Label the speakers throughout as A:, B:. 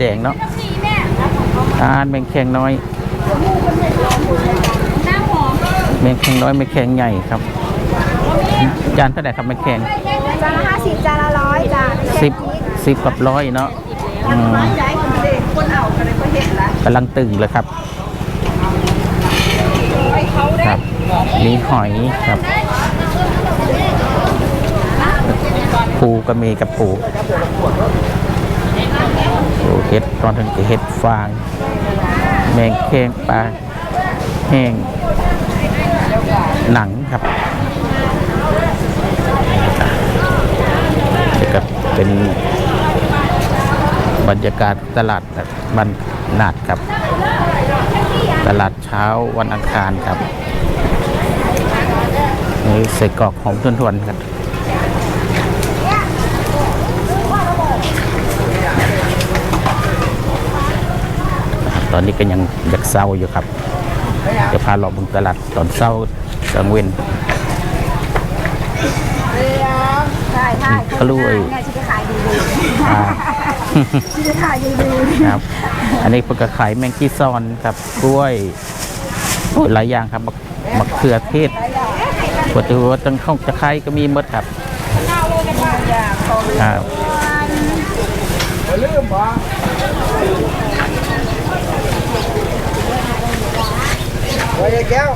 A: ข่มดแดงเนาะอ่าแมงแคงน้อย
B: น้ำหอม
A: แมงแคงน้อยแมงแคงใหญ่ครับ จานเท่าไหร่ครับแมงแคง
B: จานละห้าสิบจานละร้อยจาน
A: สิบสิบกับร้อยเนาะอืม
B: ย้ายคนเด็กคนเอากันเลยก็เห็นละ
A: กำลังตึงเลยครับครับมีหอยครับปูก็มีกับปูปู เห็ดตอนถึงจะเห็ดฟาง แมงแคงปลาแห้งหนังครับนี่ก็เป็นบรรยากาศตลาดบันนาดครับ ตลาดเช้าวันอังคารครับนี่ใส่กรอกหอมทวนๆครับ ตอนนี้ก็ยังอยากเศร้าอยู่ครับจะพาเราบุงตลาดตอนเศร้ากลางเว้น
B: ใช่ใช่
A: กล้วย
B: เนี่ยชิคขายดีดี
A: อ่า
B: ชิคขายดีดี
A: ครับ อันนี้เป็นกระขายแมงกี้ซอนครับกล้วยโอ้ยหลายอย่างครับมะมะเขือเทศปวดตัวตั้งข้องตะไคร้ก็มีหมดครับครับ
C: ไว้แก้ว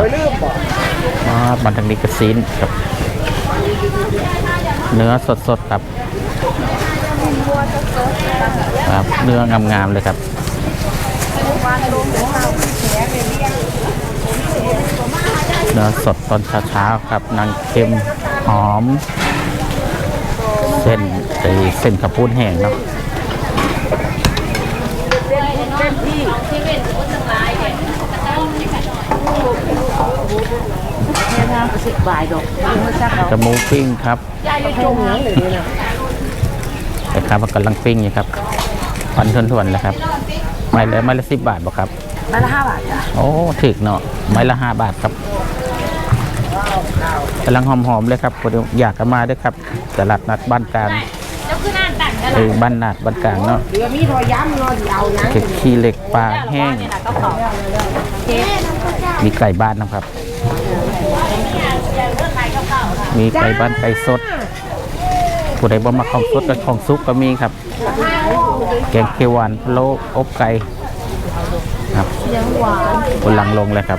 C: ไว้ลืมบ่
A: มาบันทังนี้กระซีนครับ เนื้อสดๆครับครับเนื้องามๆเลยครับเนื้อสดตอนเช้าๆครับนางเค็มหอม เส้นไอ้เส้นข้าวปุ้นแห้งเนาะ
B: เนี่ยนะ สิบบาทดอกกรา
A: กระมูปิ้งครับ
B: จมนั้นเลยนะ
A: แต่ครับกำลังปิ้งอยู่ครับพันทวนๆเลยครับไม้ละไม้ละสิบบาทบ่ครับไมา
B: ละห้าบาทจ้ะ
A: โอ้ถึกเนาะไม้ละห้าบาทครับกำลังหอมๆเลยครับคนอยากกันมาด้วยครับตลาดนัดบ้านกลาง
B: เจ้าคือหน้าตัดกัน
A: เออบ้านนาดบ้านกลางเนาะ
C: เรือมีรอยย้ำรอยเอานะ
A: คือขี้เหล็กปลาแห้ง
B: ก็ขอเจ๊
A: มีไก่บ้านนะครับ มีไก่บ้านไก่สดผู้ใดบ่มาของสดกับของซุปก็มีครับ แกงเขียวหวานพะโล้อบไก่ครับ
B: ยังหวาน
A: บนหลังลงเลยครับ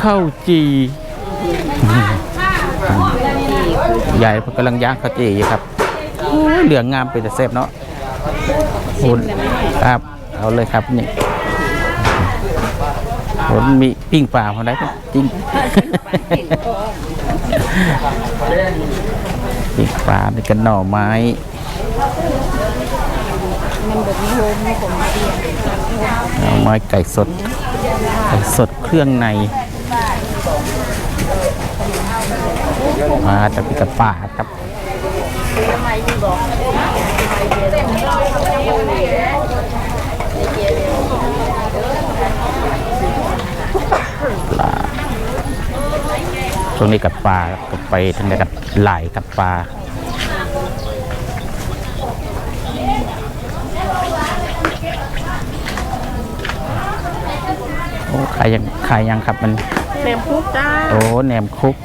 A: ข้าวจี ใหญ่กำลังย่างข้าวจีอยู่ครับเหลืองงามเป็นแต่เซฟเนาะคุณครับเอาเลยครับนี่ผมมีปิ้งปลาพอได้ครับจริงปิ้งปลาในกันหน่อไม้หน่อไม้ไก่สดไก่สดเครื่องใน มาจากพิกาป่าครับปลาช่วงนี้กับปลากับไปทางไหนกับไหลายกับปลาโอ้ขายยังขายยังครับมัน
B: แหนมคุกจ้า
A: โอ้แหนมคุก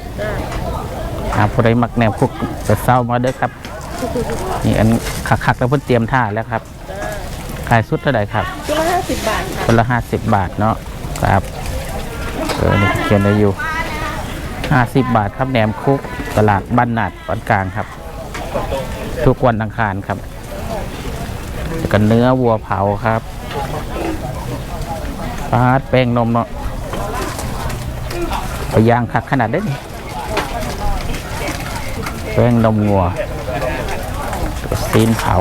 A: ครับผู้ใดมักแหนมคุกจะเศร้ามาเด้อครับ นี่อันคักๆแล้วเพิ่นเตรียมท่าแล้วครับขายสุดเท่าไหร่ครับ
B: ชุดละห้าสิบบาท
A: คนละห้าสิบบาทเนาะครับเออนี่เขียนได้อยู่ห้าสิบบาทครับแหนมคุกตลาดบ้านนาดปานกลางครับ ทุกวันอังคารครับกันเนื้อวัวเผาครับปาดแป้งนมเนาะไปย่างคักขนาดได้นี่ แป้งนมงัวตีนเผา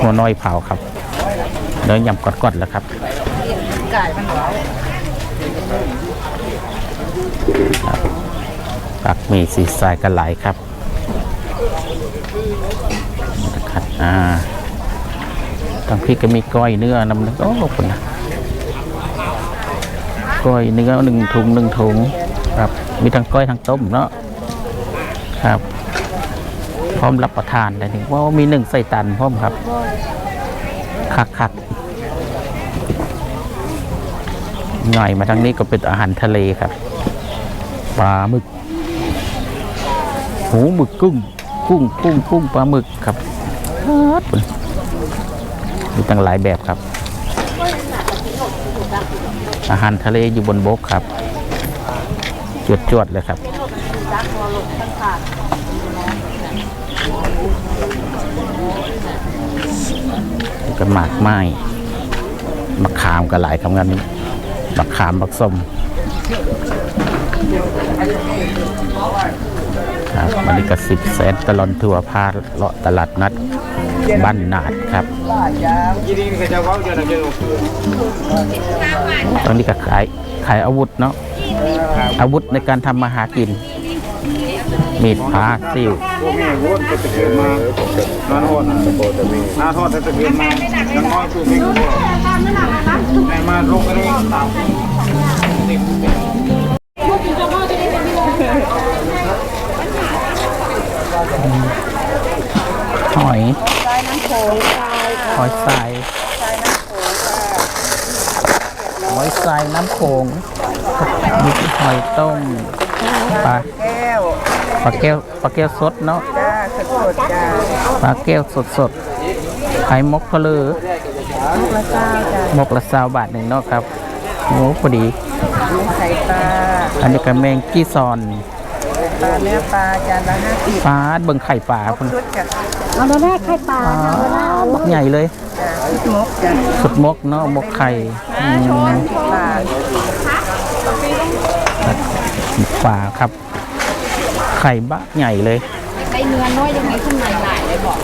A: หัวน้อยเผาครับเนื้อยำกอดๆแล้วครับ
B: ไก่มันหวาน
A: ปักมีสีสายกันไหลายครับนะครับอ่าทางพี่ก็มีก้อยเนื้อนำนึ่งโอ้คนนะก้อยเนื้อหนึ่งถุงหนึ่งถุง ครับ มีทั้งก้อยทั้งต้มเนาะครับ พร้อมรับประทานได้ถึงว่ามีหนึ่งใส่ตันพร้อมครับคักคักหน่อยมาทางนี้ก็เป็นอาหารทะเลครับปลาหมึกหูหมึกกุ้งกุ้งกุ้งกุ้งปลาหมึกครับมีตั้งหลายแบบครับ อาหารทะเลอยู่บนบกครับ จวดจวดๆเลยครับก็หมากไม้มะขามก็หลายคำกันมะขามบักส้มครับวันนี้ก็สิบแสนตลอนทัวร์พาเลาะตลาดนัดบ้านนาดครับ ตอนนี้ก็ขายขายอาวุธเนาะ อาวุธในการทำมาหากิน มีดพาซิว
C: พวกนี้วนไปตะเกียบมาน้าทอดน้าทอดตะเกียบมาน้ำน้อยคือมีในมาลงกันเองตาม
A: หอยหอยทรายหอยทรายน้ำโขง มีหอยต้มปลา
C: แก้ว
A: ปลาแก้วปลาแก้วสดเนาะ
C: จ้าสดๆจ้า
A: ปลาแก้วสดสดๆไข่มกเพลือ
C: ละเจ้าจ้าม
A: กละสาวบาทหนึ่งเนาะครับโอ้พอดี
C: ไข่ปลา
A: อันนี้ก็แมงกี้ซอน
C: ปลาเนื้อปลาจานละห้าสิบ
A: ฟ้าดเบิ่งไข่ปลาพุ่น
C: ชุดจ้ะ
B: เอาแรกไข่ปลา
A: อ๋อบักใหญ่เลย
C: จ้าชุดมกจ้ะ
A: สุดมกเนาะมกไข่อืม
C: ปลา
A: ปลาครับ ไข่บะใหญ่เลย
B: ไข่เนื้อน้อยยังไงข้างในหลายเลยบอก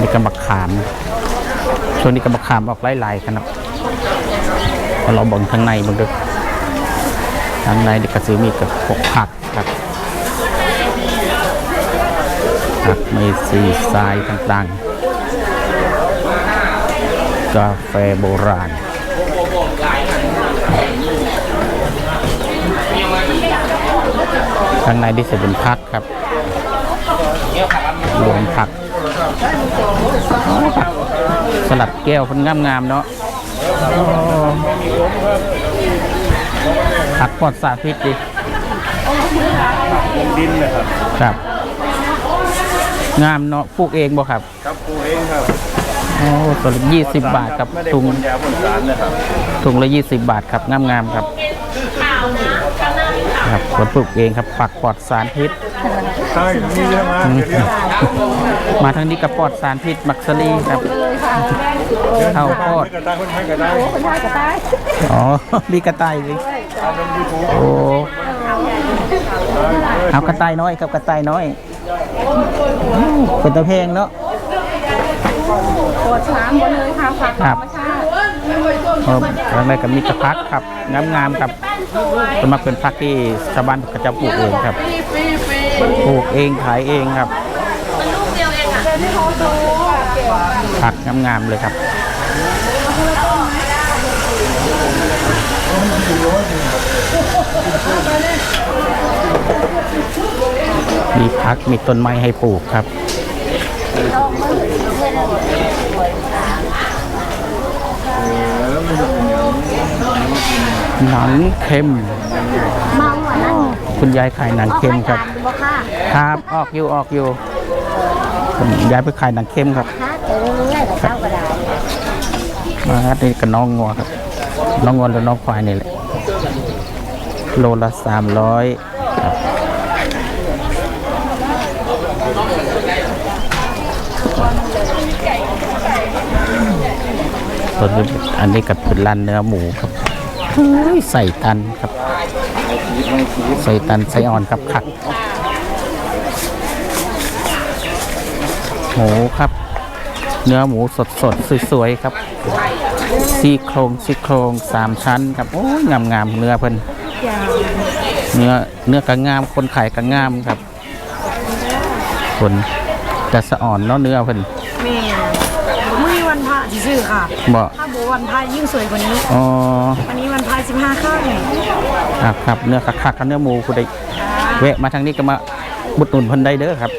A: นี่ก็บักขามช่วงนี้ก็บักขามออกไล่ๆกันเนาะพอเราเบิ่งข้างในเบิ่งดูข้างในนี่ก็ซื้อมีกับพวกผักครับผักไม่ซีทรายต่างๆ กาแฟโบราณ ข้างในที่จะเป็นผักครับรวมผัก สลัดแก้วคนงามๆเนาะโอ้ผักปลอดสารพิษดิ
C: ดินเลยครับ
A: ครับ งามเนาะปลูกเองบ่ครับ
C: ครับปูเองครับ
A: โอ้ตัวละยี่สิบบาทครับ
C: ไม่ได้
A: ถุง
C: พ่นยาพ่นสารนะครับ
A: ถุงละยี่สิบบาทครับงามๆครับครับคนปลูกเองครับผักปลอดสารพิษ
C: ใช่มีเยอะมากเดี๋ยวนี้
A: มาทางนี้กับปลอดสารพิษมักซลีครับข้าวโพด
C: กระต่ายคนไทยกระต่าย
A: อ๋อ มีกระต่ายสิ
C: เอาลงยูทูบ
A: โอ้เอากระต่ายน้อยครับกระต่ายน้อยเป็นตะเพงเนาะ
B: ปวดช้ำหมดเลยค่ะผักธรรมชาติ
A: เออแล้วในกับมีกระพักครับงามๆครับเป็นมาเป็นพักที่ชาวบ้านเขาจะปลูกเองครับปลูกเองขายเองครับผักงามๆเลยครับมีพักมีต้นไม้ให้ปลูกครับ หนังเค็ม
B: เมาอะนั่น
A: คุณยายขายหนังเค็มครับ
B: บอกค่ะ
A: ครับ ออกอยู่ออกอยู่คุณยายไปขายหนังเค็มครับ
B: ค่ะเออง่ายแต่เช้าก็ได้
A: มาครับนี่กับน้องงัวครับ น้องงัวหรือน้องควายนี่แหละโลละสามร้อยครับส่วนนี้อันนี้กับเป็นร้านเนื้อหมูครับ เฮ้ยใส่ตันครับ ใส่ตันใส่อ่อนครับขักหมูครับ เนื้อหมูสดสดสวยๆครับซี่โครงซี่โครงสามชั้นครับโอ้ยงามงามๆเนื้อเพิ่นเนื้อเนื้อกระงามคนขายกระงามครับ คนแต่สะอ่อนเนาะเนื้อเพิ่น
B: แม่ไม่มีวันพระที่ ซื้อค่ะ
A: บอก
B: ถ้าบอกวันพายยิ่งสวยกว่านี้
A: อ๋อ
B: วันนี้วันพาย15ข้าง
A: ครับครับเนื้อคักๆกับเนื้อหมูคุณได้แวะมาทางนี้ก็มาบุดหนุนเพิ่นได้เด้อครับ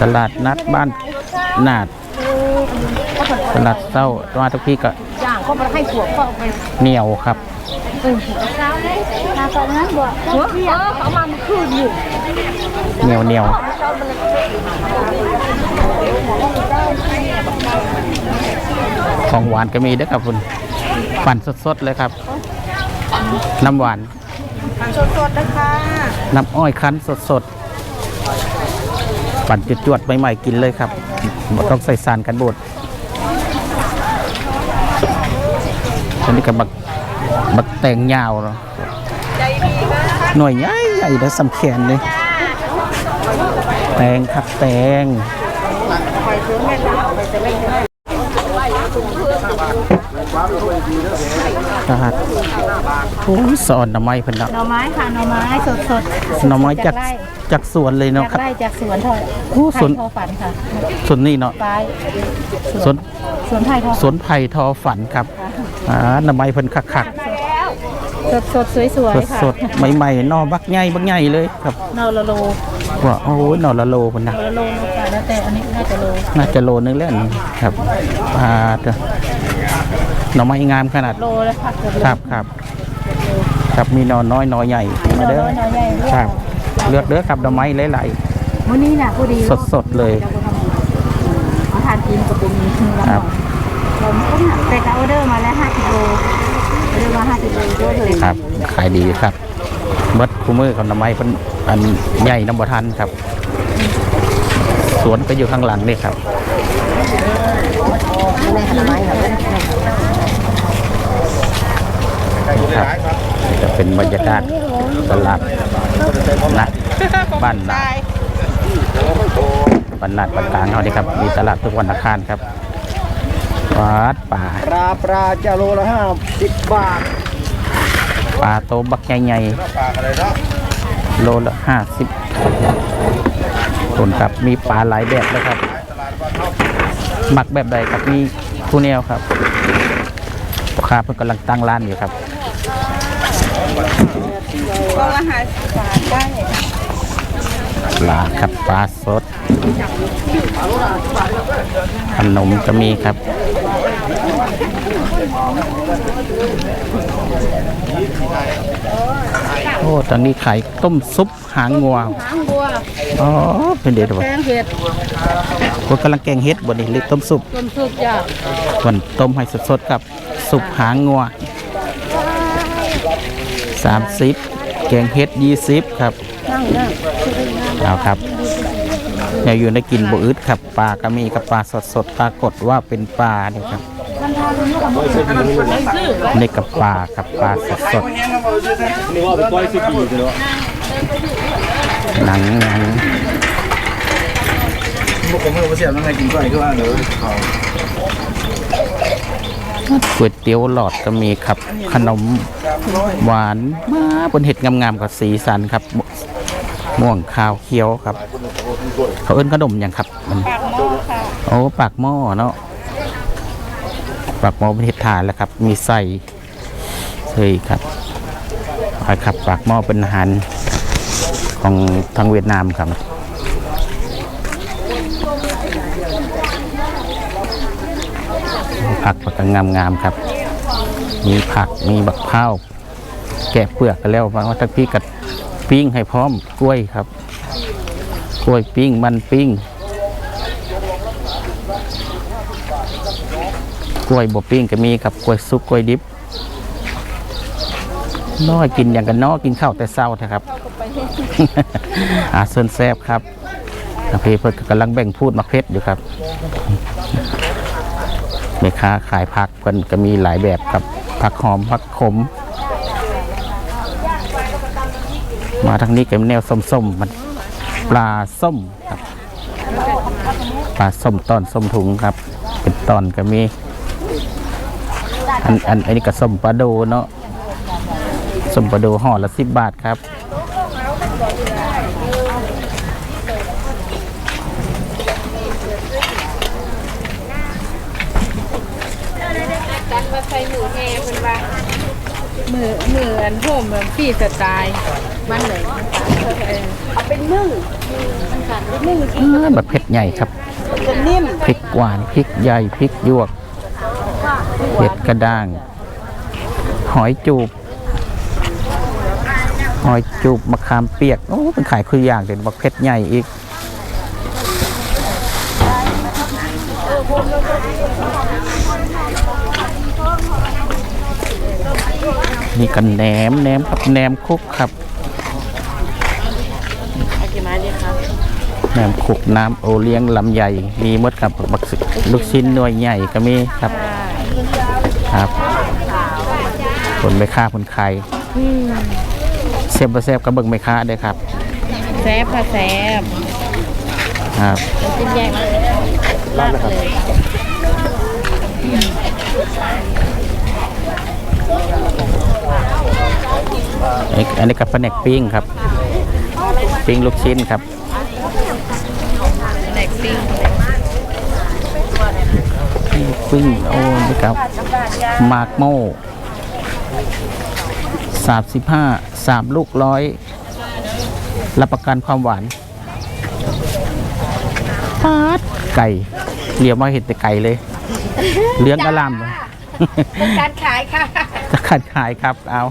A: ตลาดนัดบ้านนาดตลาดเศร้ามาทุกที่ก็
B: ย่างเขาไปให้ถั่วเขาเอาไป
A: เหนียวครับ
B: มาตอนนั้นบอกหัวเออเขามาเมื่อคืนอยู่
A: เหนียวเหนียว ของหวานก็มีเด้อครับคุณปั่นสดๆเลยครับ น้ำหวาน
B: สดๆนะคะ
A: น้ำอ้อยคั้นสดๆปั่นจวดๆใหม่ๆกินเลยครับบ่ต้องใส่สารกันบูดอันนี้ก็บักบักแตงยาวเนาะหน่วยใหญ่ใหญ่แล้วสำแขนเลยแตงครับแตง ครับโอ้ยสอนหน่อไม้เพิ่นเนาะ
B: หน่อไม้ค่ะหน่อไม้สดสด
A: หน่อไม้จากจากสวนเลย
B: จา
A: เนาะ
B: ก
A: ครับ
B: ไร่จากสวนเถอะ
A: โอ้สวน
B: ไผ่ทอฝันค่ะ
A: สวนนี่เนาะ
B: ปลาย
A: สวน
B: สวนไผ่ทอ
A: สวนไผ่ทอฝันครับอ่าหน่อไม้เพิ่นคัก
B: สดสดสวยสวย
A: ๆ
B: ค่ะ
A: สดๆใหม่ๆหนอบักใหญ่บักใหญ่เลยครับ
B: นอละโล
A: ว่าโอ้ยหน่อละโลเพิ่นนะ
B: นอละโลนะคะแล้วแต่อันนี้น่าจะโล
A: น่าจะโลนึงแล้วนี่ครับอ่าเด้อหน่อไม้งามขนาด
B: โลแล้วค่ะเกือบโล
A: ครับครับครับมีหนอน้อยหนอใหญ่มาเด้อ
B: หน่อใหญ่เลือก
A: ครับเลือกเด้อครับหน่อไม้หลาย
B: มื้อนี้น่ะผู้ดี
A: สดๆเลย
B: เราทานกินกับเป็นมือละ
A: ครับ
B: ผมก็หนักแต่ก็ออเดอร์มาแล้ว5กิโล ออเดอร์มา5กิโลเยอะเลย
A: ๆครับ ขายดีครับเบิดคู่มือกับหน่อไม้เพิ่นอันใหญ่น้ำบ่ทันครับ สวนก็อยู่ข้างหลังนี่ครับครับจะเป็นบรรยากาศตลาดนัดบ้านนาดบ้านนาดบ้านกลางเขานี่ครับ มีตลาดทุกวันอังคารครับ วัดป่า
C: ปลาปลาจะโลละห้าสิบบาท
A: ปลาโตบักใหญ่
C: ปลาอะไรเนาะ
A: ๆโลละห้าสิบคนครับมีปลาหลายแบบเลยครับหมักแบบใดครับมีคู่แนวครับพ่อค้าเพิ่งกำลังตั้งร้านอยู่ครับ
B: ก็ละหาบาทได้
A: ปลาครับปลาสด ขนมก็มีครับ โอ้ ตอนนี้ขายต้มซุปหางงัว
B: หางบัว
A: อ๋อ เป็นเด็ด
B: แก
A: วะ
B: งเห็ด
A: คนกำลังแกงเฮ็ดบนนี้หรือต้มซุป
B: ต้มซุปจ้ะ
A: วันต้มให้สดๆกับซุปหางงัว30 แกงเฮ็ด20ครับ
B: นั่งนั่ง
A: เอาครับแนวอยู่ในกินบุอึดครับปลาก็มีกับปลาสดสดๆปรากฏว่าเป็นปลาเนี่ยครับนี่กับปลากับปลาสดสด
C: นี่ว่าเป็นก้อยสิบปีเลย
A: ๆหนังหนัง
C: ผมไม่รู้เสียบนั่นไงกินก้อยก็ว่าเดี๋ยวเขา
A: ก๋วยเตี๋ยวหลอดก็มีครับ ขนมหวานมาบนเห็ดงามๆกับสีสันครับ ม่วงขาวเขียวครับ เขาเอิ้นขนมอย่างครับมัน
B: ปากหม้อค่ะ
A: โอ้ปากหม้อเนาะปากหม้อเป็นเห็ดถ่านแล้วครับ มีไส้เฮ้ยครับไปครับปากหม้อเป็นอาหารของทางเวียดนามครับ ผักผักก็งามๆครับ มีผักมีบักเผาวแกะเปลือกกันแล้วว่าทักพี่กัดปิ้งให้พร้อมกล้วยครับ กล้วยปิ้งมันปิ้ง กล้วยบวปิ้งก็มีครับกล้วยซุกกล้วยดิบน้อยกินอย่างกันน้อกินข้าวแต่เศร้านะครับอาเซินแซบครับอาเพเพิ่นก็กำลังแบ่งพูดมาเพชรอยู่ครับ แม่ค้าขายผักเพิ่นก็มีหลายแบบครับผักหอมผักขม มาทางนี้ก็แนวส้มๆมันปลาส้มครับปลาส้มตอนส้มถุงครับ เป็นตอนก็มีอันอันอันนี้ก็ส้มปลาโดเนาะส้มปลาโดห่อละสิบบาทครับ
B: ส่หมูแห่เป็นว่ามือมืออันโฮมแบบฟรีสไตล์มันเลยเอาเป็นนึ่งมันขาดเป็นนึ่ง
A: อ่าแบบเผ็ดใหญ่ครับ
B: จะนิ่ม
A: พริกหวานพริกใหญ่พริกหยวกเห็ดกระด้าง หอยจูบ หอยจูบมะขามเปียกโอ้เป็นขายคืออย่างเด็ดบักเผ็ดใหญ่อีก นี่กันแหนมแหนมครับแหนมคุกครับ
B: เอากี่ไม้ดีครับ
A: แหนมขุกน้ำโอเลี้ยงลำใหญ่ มีหมดกับบักลูกชิ้นหน่วยใหญ่ก็มีครับครับคนไม่ค่าคนใครเซฟบ่เซฟก็เบิ่งไม่ค่าเด้อครับ
B: แซบค่ะแซบ
A: ครับ
B: จิ้มแยกมาลาดเลย
A: อันนี้กับแผนกปิ้งครับ ปิ้งลูกชิ้นครับ
B: แหนกปิ้ง
A: ปิ้งโอ้นี่ครับมากโม่สามสิบห้าสามลูกร้อยรับประกันความหวานปาดไก่เรียวมาเห็นแต่ไก่เลย เลี้ยงอลามเลย
B: การขายค่ะ
A: จะขัดขายครับ เอา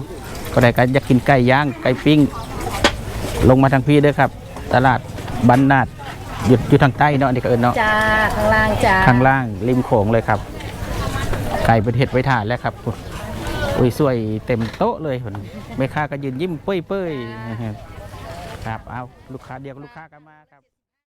A: ก็ได้กันอยากกินไก่ย่างไก่ปิ้ง ลงมาทางพี่ด้วยครับ ตลาดบันนาดหยุดอยู่ทางใต้เนาะนี่ก็เอินเนาะ
B: จ้าข้างล่างจ้า
A: ข้างล่างริมโขงเลยครับ ไก่เป็นเห็ดไว้ถ่านแล้วครับอุ้ยสวยเต็มโต๊ะเลยผมไม่ค่าก็ยืนยิ้มเป้ยๆครับเอาลูกค้าเดียวกับลูกค้ากันมาครับ